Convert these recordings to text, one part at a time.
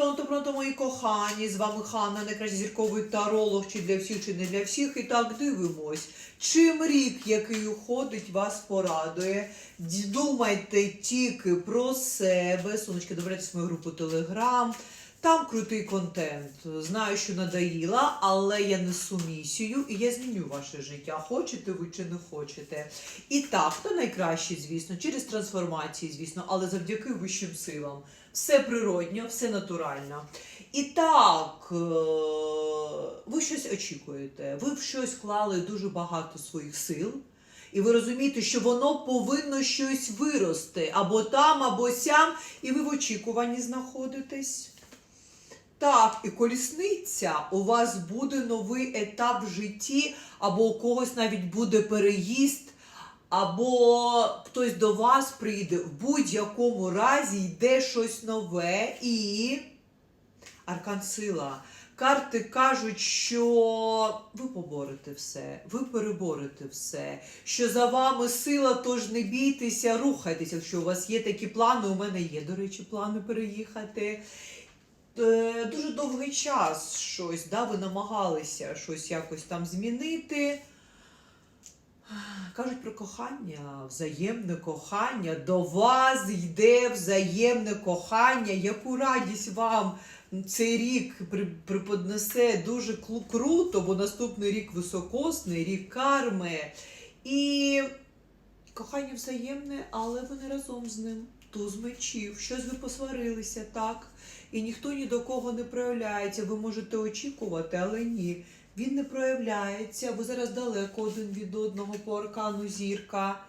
Пронто, пронто, мої кохані, з вами Ханна, найкращий зірковий таролог, чи для всіх, чи не для всіх. І так дивимось. Чим рік, який уходить, вас порадує. Думайте тільки про себе. Сонечки, добирайтесь в мою групу Телеграм. Там крутий контент. Знаю, що надоїла, але я несу місію і я зміню ваше життя. Хочете ви чи не хочете. І так, хто найкращий, звісно, через трансформації, звісно, але завдяки вищим силам. Все природньо, все натурально. І так, е, ви щось очікуєте. Ви в щось вклали дуже багато своїх сил. І ви розумієте, що воно повинно щось вирости або там, або сям, і ви в очікуванні знаходитесь. Так, і колісниця, у вас буде новий етап в житті, або у когось навіть буде переїзд, або хтось до вас прийде. В будь-якому разі йде щось нове і. Аркан сила. Карти кажуть, що ви поборете все, ви переборете все, що за вами сила, тож не бійтеся, рухайтеся. Якщо у вас є такі плани, у мене є, до речі, плани переїхати. Е, Дуже довгий час щось, да, ви намагалися щось якось там змінити. Кажуть про кохання, взаємне кохання. До вас йде взаємне кохання. Яку радість вам цей рік преподнесе дуже круто, бо наступний рік високосний, рік карми. І кохання взаємне, але ви не разом з ним. Туз мечів, щось ви посварилися, так? І ніхто ні до кого не проявляється. Ви можете очікувати, але ні. Він не проявляється. Ви зараз далеко один від одного по аркану зірка.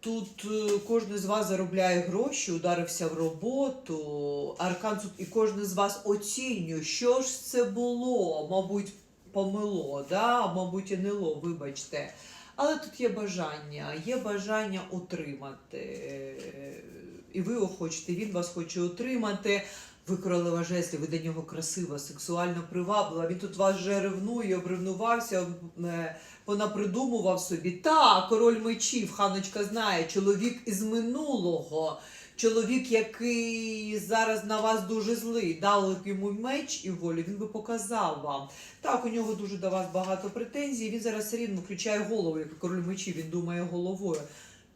Тут е, кожен з вас заробляє гроші, ударився в роботу. Аркан тут і кожен з вас оцінює, що ж це було, мабуть, помило, да? мабуть, і нело, вибачте. Але тут є бажання, є бажання утримати. Е, І ви його хочете, він вас хоче утримати. Ви королева жезлів, ви до нього красива, сексуально приваблива. Він тут вас вже ревнує, обревнувався, е, понапридумував собі. Та, король мечів, ханочка знає, чоловік із минулого. Чоловік, який зараз на вас дуже злий, дали йому меч і волю, він би показав вам. Так, у нього дуже до вас багато претензій. Він зараз все рівно включає голову, як король мечів, він думає головою.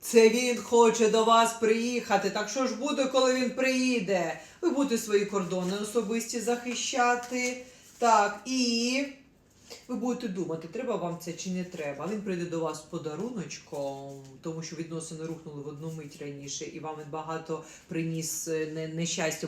Це він хоче до вас приїхати. Так що ж буде, коли він приїде? Ви будете свої кордони особисті захищати. Так, і ви будете думати, треба вам це чи не треба. Він прийде до вас з подаруночком, тому що відносини рухнули в одну мить раніше, і вам він багато приніс е, нещастя.